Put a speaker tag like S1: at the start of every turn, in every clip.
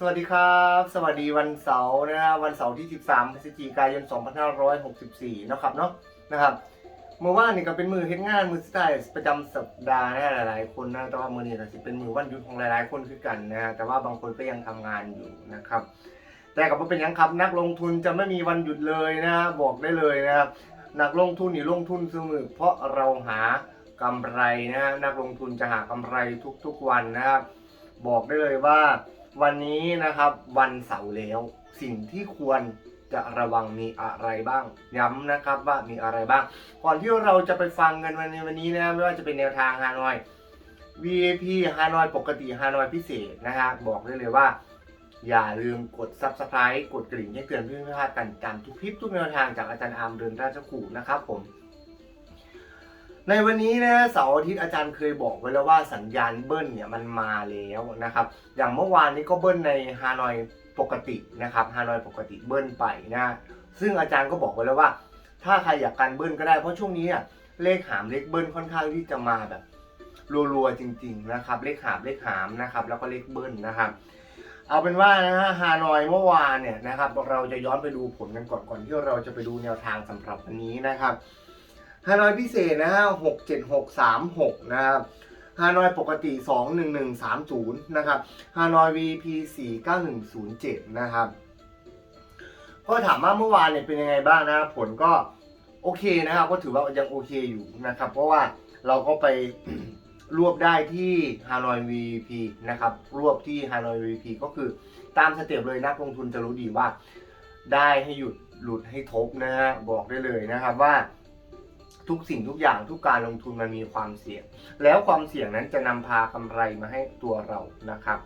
S1: สวัสดีครับ สวัสดีวันเสาร์นะฮะวันเสาร์ที่ 13พฤศจิกายน 2564 นะครับเนาะนะครับเมื่อวานนี่ก็เป็นมือเฮ็ดงานมือสไตล์ประจำสัปดาห์นะหลายๆ คนนะแต่ว่ามือนี้ก็สิเป็นมือวันหยุดของหลายๆ คนคือกันนะฮะแต่ว่าบางคนก็ยังทำงานอยู่นะครับ แต่ก็บ่เป็นหยังครับนักลงทุนจะไม่มีวันหยุดเลยนะฮะบอกได้เลยนะครับนักลงทุนนี่ลงทุนซื้อมือเพราะเราหากำไรนะฮะนักลงทุนจะหากำไรทุกๆวันนะครับบอกได้เลยว่า วันนี้นะครับวันเสาร์แล้วสิ่งที่ควรจะระวังมีอะไรบ้าง ย้ำนะครับว่ามีอะไรบ้าง ก่อนที่เราจะไปฟังกันวันนี้วันนี้นะไม่ว่าจะเป็นแนวทางฮานอย VIP ฮานอยปกติฮานอยพิเศษนะฮะบอกได้เลยว่า อย่าลืมกด Subscribe กดกริ่งแจ้งเตือนเพื่อไม่พลาดกันตามทุกคลิปทุกแนวทางจากอาจารย์อาร์มเดินราชกูนะครับผม ในวันนี้นะเสาร์อาทิตย์อาจารย์เคยบอกไว้แล้วว่าสัญญาณเบิ้ลเนี่ยมันมาแล้วนะครับอย่างเมื่อวานนี้ก็เบิ้ลในฮานอยปกตินะครับฮานอยปกติเบิ้ลไปนะซึ่งอาจารย์ก็บอกไว้แล้วว่า ถ้าใครอยากการเบิ้ลก็ได้เพราะช่วงนี้เลขหามเลขเบิ้ลค่อนข้างที่จะมาแบบรัวๆจริง ๆนะครับ เลขหามเลขหามนะครับ แล้วก็เลขเบิ้ลนะครับ เอาเป็นว่านะฮะฮานอยเมื่อวานเนี่ยนะครับเราจะย้อนไปดูผลกันก่อนก่อนที่เราจะไปดูแนวทางสำหรับวันนี้นะครับ ฮานอยพิเศษนะฮะหกเจ็ดหกสามหกนะครับฮานอยปกติสองหนึ่งหนึ่งสามศูนย์นะครับฮานอย VP สี่เก้าหนึ่งศูนย์เจ็ดนะครับ ก็ถามว่าเมื่อวานเนี่ยเป็นยังไงบ้างนะครับ ผลก็โอเคนะครับ ก็ถือว่ายังโอเคอยู่นะครับ เพราะว่าเราก็ไปรวบได้ที่ฮานอย VP นะครับ รวบที่ฮานอย VP ก็คือตามสเต็ปเลยนักลงทุนจะรู้ดีว่า ได้ให้หยุดหลุดให้ทบนะฮะบอกได้เลยนะครับว่า ทุกสิ่งทุกอย่างทุกการลงทุนมันมีความเสี่ยง แล้วความเสี่ยงนั้นจะนำพากำไรมาให้ตัวเรานะครับ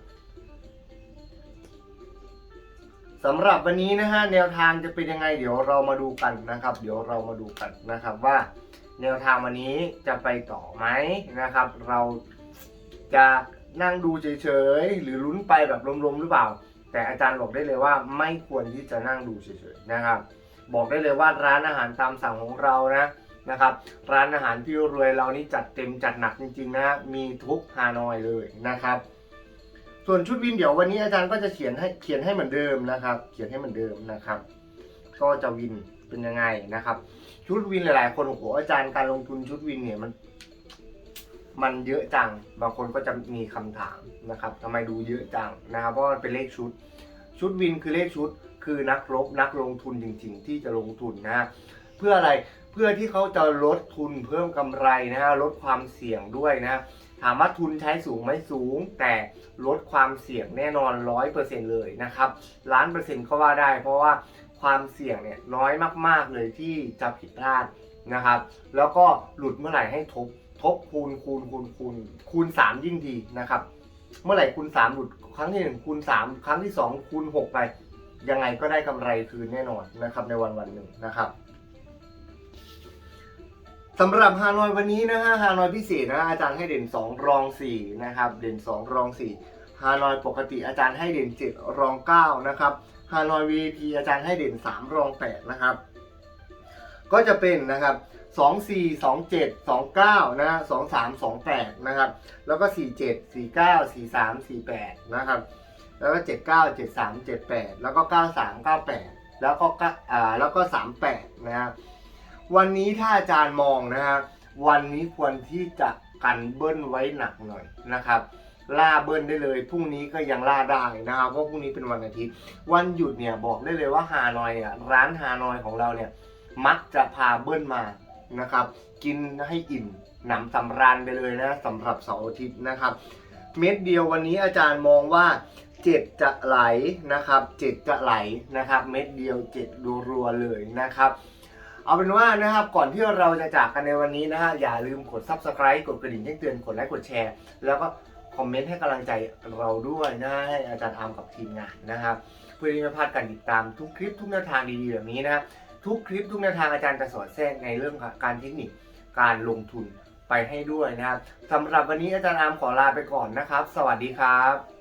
S1: สำหรับวันนี้นะฮะแนวทางจะเป็นยังไง เดี๋ยวเรามาดูกันนะครับ เดี๋ยวเรามาดูกันนะครับว่า แนวทางวันนี้จะไปต่อไหมนะครับ เราจะนั่งดูเฉยๆหรือลุ้นไปแบบลมๆหรือเปล่า แต่อาจารย์บอกได้เลยว่าไม่ควรที่จะนั่งดูเฉยๆนะครับ บอกได้เลยว่าร้านอาหารตามสั่งของเรานะ นะครับ ร้านอาหารที่รวยเรานี่จัดเต็มจัดหนักจริงๆนะมีทุกฮานอยเลยนะครับ ส่วนชุดวินเดี๋ยววันนี้อาจารย์ก็จะเขียนให้เขียนให้เหมือนเดิมนะครับ เขียนให้เหมือนเดิมนะครับ ก็จะวินเป็นยังไงนะครับ ชุดวินหลายๆ คนโอ้โหอาจารย์การลงทุนชุดวินเนี่ยมัน มันเยอะจังบางคนก็จะมีคำถามนะครับทำไมดูเยอะจังนะครับเพราะมันเป็นเลขชุด ชุดวินคือเลขชุดคือนักรบนักลงทุนจริง ๆ ที่จะลงทุนนะเพื่ออะไร เพื่อที่เขาจะลดทุนเพิ่มกำไรนะฮะลดความเสี่ยงด้วยนะถามว่าทุนใช้สูงไหมสูง แต่ลดความเสี่ยงแน่นอนร้อยเปอร์เซ็นเลยนะครับล้านเปอร์เซ็นต์ก็ว่าได้ เพราะว่าความเสี่ยงเนี่ยน้อยมากๆเลยที่จะผิดพลาดนะครับ แล้วก็หลุดเมื่อไหร่ให้ทบทบคูณคูณคูณคูณคูณสามยิ่งดีนะครับ เมื่อไหร่คูณสามหลุดครั้งที่หนึ่งคูณสามครั้งที่สองคูณหกไป ยังไงก็ได้กำไรคืนแน่นอนนะครับในวันวันหนึ่งนะครับ สำหรับฮานอยวันนี้นะฮะฮานอยพิเศษนะอาจารย์ให้เด่น 2 รอง 4 นะครับ เด่น 2 รอง 4 ฮานอยปกติอาจารย์ให้เด่น 7 รอง 9 นะครับฮานอย VIP อาจารย์ให้เด่น 3 รอง 8 นะครับ ก็จะเป็นนะครับ 2 4 2 7 2 9 นะ 2 3 2 8 นะครับ แล้วก็ 4 7 4 9 4 3 4 8 นะครับ แล้วก็ 7 9 7 3 7 8 แล้วก็ 9 3 9 8 แล้วก็เก้าอ่าแล้วก็ 3 8 นะครับ วันนี้ถ้าอาจารย์มองนะฮะวันนี้ควรที่จะกันเบิ้ลไว้หนักหน่อยนะครับล่าเบิ้ลได้เลยพรุ่งนี้ก็ยังล่าได้นะครับเพราะพรุ่งนี้เป็นวันอาทิตย์ วันหยุดเนี่ยบอกได้เลยว่าฮานอยอะร้านฮานอยของเราเนี่ยมักจะพาเบิ้ลมานะครับ กินให้อิ่มหนำสำราญไปเลยนะสำหรับเสาร์อาทิตย์นะครับ เม็ดเดียววันนี้อาจารย์มองว่า7จะไหลนะครับ7จะไหลนะครับ เม็ดเดียว7รัวๆเลยนะครับ เอาเป็นว่านะครับก่อนที่เราจะจากกันในวันนี้นะฮะอย่าลืมกด subscribe กดกระดิ่งแจ้งเตือนกดไลค์กดแชร์ แล้วก็คอมเมนต์ให้กำลังใจเราด้วยนะให้อาจารย์อาร์มกับทีมงานนะครับเพื่อที่ไม่พลาดการติดตามทุกคลิปทุกแนวทางดีๆแบบนี้นะทุกคลิปทุกแนวทางอาจารย์จะสอนแทรกในเรื่องการเทคนิคการลงทุนไปให้ด้วยนะครับสำหรับวันนี้อาจารย์อาร์มขอลาไปก่อนนะครับ สวัสดีครับ